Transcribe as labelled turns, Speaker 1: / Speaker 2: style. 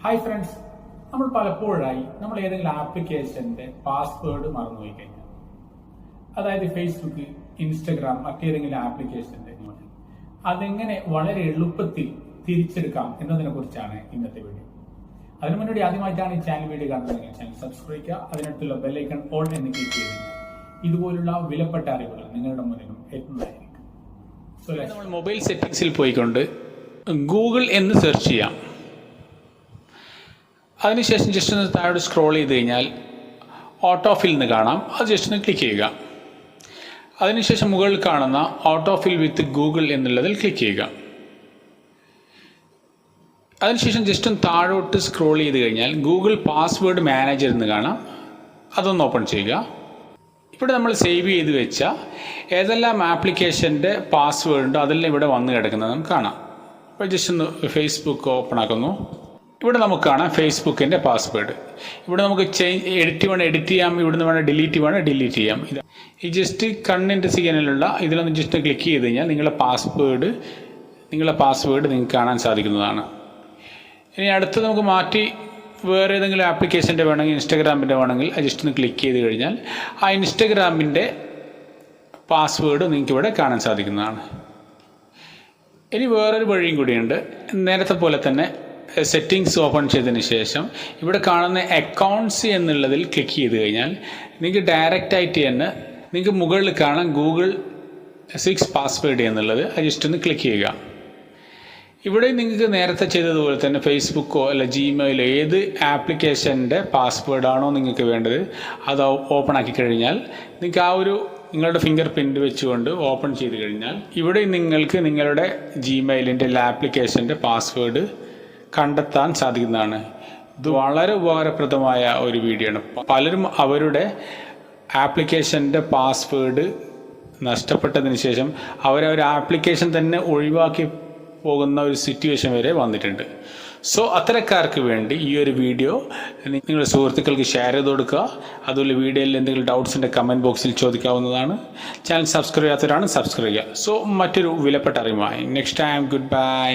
Speaker 1: Hi friends നമ്മൾ പലപ്പോഴായി നമ്മൾ ഏതെങ്കിലും ആപ്ലിക്കേഷന്റെ പാസ്വേഡ് മറന്നുപോയി കഴിഞ്ഞാൽ അതായത് ഫേസ്ബുക്ക് ഇൻസ്റ്റഗ്രാം മറ്റേതെങ്കിലും ആപ്ലിക്കേഷന്റെ അതെങ്ങനെ വളരെ എളുപ്പത്തിൽ തിരിച്ചെടുക്കാം എന്നതിനെ കുറിച്ചാണ് ഇന്നത്തെ വീഡിയോ അതിനു മുന്നോടി ആദ്യമായിട്ടാണ് ഈ ചാനൽ വീഡിയോ കാണുന്നതെങ്കിൽ ചാനൽ സബ്സ്ക്രൈബ് ചെയ്യുക അതിനടുത്തുള്ള ബെല്ലൈക്കൺ ഓൾ എന്ന് ക്ലിക്ക് ചെയ്ത് ഇതുപോലുള്ള വിലപ്പെട്ട അറിവുകൾ നിങ്ങളുടെ മുന്നിലും എത്തുന്നതായിരിക്കും.
Speaker 2: നമ്മൾ മൊബൈൽ സെറ്റിംഗ്സിൽ പോയിക്കൊണ്ട് ഗൂഗിൾ എന്ന് സെർച്ച് ചെയ്യാം. അതിനുശേഷം ജസ്റ്റ് ഒന്ന് താഴോട്ട് സ്ക്രോൾ ചെയ്ത് കഴിഞ്ഞാൽ ഓട്ടോ ഫിൽ എന്ന് കാണാം. അത് ജസ്റ്റ് ഒന്ന് ക്ലിക്ക് ചെയ്യുക. അതിനുശേഷം മുകളിൽ കാണുന്ന ഓട്ടോ ഫിൽ വിത്ത് ഗൂഗിൾ എന്നുള്ളതിൽ ക്ലിക്ക് ചെയ്യുക. അതിനുശേഷം ജസ്റ്റ് ഒന്ന് താഴോട്ട് സ്ക്രോൾ ചെയ്ത് കഴിഞ്ഞാൽ ഗൂഗിൾ പാസ്വേഡ് മാനേജർ എന്ന് കാണാം. അതൊന്ന് ഓപ്പൺ ചെയ്യുക. ഇവിടെ നമ്മൾ സേവ് ചെയ്ത് വെച്ച ഏതെല്ലാം ആപ്ലിക്കേഷന്റെ പാസ്വേഡ് ഉണ്ടോ അതെല്ലാം ഇവിടെ വന്ന് കിടക്കുന്നത് നമുക്ക് കാണാം. ഇപ്പോൾ ജസ്റ്റ് ഒന്ന് ഫേസ്ബുക്ക് ഓപ്പൺ ആക്കുന്നു. ഇവിടെ നമുക്ക് കാണാം ഫേസ്ബുക്കിന്റെ പാസ്വേഡ്. ഇവിടെ നമുക്ക് ചേഞ്ച് എഡിറ്റ് വേണം എഡിറ്റ് ചെയ്യാം ഇവിടുന്ന് വേണം ഡിലീറ്റ് വേണം ഡിലീറ്റ് ചെയ്യാം. ഇത് ഈ ജസ്റ്റ് കണ്ണിന്റെ സിഗ്നലുള്ള ഇതിലൊന്ന് ജസ്റ്റ് ക്ലിക്ക് ചെയ്ത് കഴിഞ്ഞാൽ നിങ്ങളുടെ പാസ്വേഡ് നിങ്ങളുടെ പാസ്വേഡ് നിങ്ങൾക്ക് കാണാൻ സാധിക്കുന്നതാണ്. ഇനി അടുത്ത് നമുക്ക് മാറ്റി വേറെ ഏതെങ്കിലും ആപ്ലിക്കേഷന്റെ വേണമെങ്കിൽ ഇൻസ്റ്റാഗ്രാമിന്റെ വേണമെങ്കിൽ അത് ജസ്റ്റ് ഒന്ന് ക്ലിക്ക് ചെയ്ത് കഴിഞ്ഞാൽ ആ ഇൻസ്റ്റാഗ്രാമിന്റെ പാസ്വേഡ് നിങ്ങൾക്ക് ഇവിടെ കാണാൻ സാധിക്കുന്നതാണ്. ഇനി വേറൊരു വഴിയും കൂടിയുണ്ട്. നേരത്തെ പോലെ തന്നെ സെറ്റിങ്സ് ഓപ്പൺ ചെയ്തതിന് ശേഷം ഇവിടെ കാണുന്ന അക്കൗണ്ട്സ് എന്നുള്ളതിൽ ക്ലിക്ക് ചെയ്ത് കഴിഞ്ഞാൽ നിങ്ങൾക്ക് ഡയറക്റ്റ് ആയിട്ട് തന്നെ നിങ്ങൾക്ക് മുകളിൽ കാണാം ഗൂഗിൾ സിക്സ് പാസ്വേഡ് എന്നുള്ളത്. അത് ജസ്റ്റ് ഒന്ന് ക്ലിക്ക് ചെയ്യുക. ഇവിടെ നിങ്ങൾക്ക് നേരത്തെ ചെയ്തതുപോലെ തന്നെ ഫേസ്ബുക്കോ അല്ല ജിമെയിലോ ഏത് ആപ്ലിക്കേഷന്റെ പാസ്വേഡാണോ നിങ്ങൾക്ക് വേണ്ടത് അത് ഓപ്പൺ ആക്കി കഴിഞ്ഞാൽ നിങ്ങൾക്ക് ആ ഒരു നിങ്ങളുടെ ഫിംഗർ പ്രിന്റ് വെച്ചുകൊണ്ട് ഓപ്പൺ ചെയ്ത് കഴിഞ്ഞാൽ ഇവിടെ നിങ്ങൾക്ക് നിങ്ങളുടെ ജിമെയിലിന്റെ ആപ്ലിക്കേഷന്റെ പാസ്വേഡ് കണ്ടെത്താൻ സാധിക്കുന്നതാണ്. ഇത് വളരെ ഉപകാരപ്രദമായ ഒരു വീഡിയോ ആണ്. പലരും അവരുടെ ആപ്ലിക്കേഷന്റെ പാസ്വേഡ് നഷ്ടപ്പെട്ടതിന് ശേഷം അവരവർ ആപ്ലിക്കേഷൻ തന്നെ ഒഴിവാക്കി പോകുന്ന ഒരു സിറ്റുവേഷൻ വരെ വന്നിട്ടുണ്ട്. സോ അത്തരക്കാർക്ക് വേണ്ടി ഈ ഒരു വീഡിയോ നിങ്ങളുടെ സുഹൃത്തുക്കൾക്ക് ഷെയർ ചെയ്ത് കൊടുക്കുക. അതുപോലെ വീഡിയോയിൽ എന്തെങ്കിലും ഡൗട്ട്സ് ഡൗട്ട്സിന്റെ കമന്റ് ബോക്സിൽ ചോദിക്കാവുന്നതാണ്. ചാനൽ സബ്സ്ക്രൈബ് ചെയ്യാത്തവരാണ് സബ്സ്ക്രൈബ് ചെയ്യുക. സോ മറ്റൊരു വിലപ്പെട്ട അറിവുമായി. Next time good by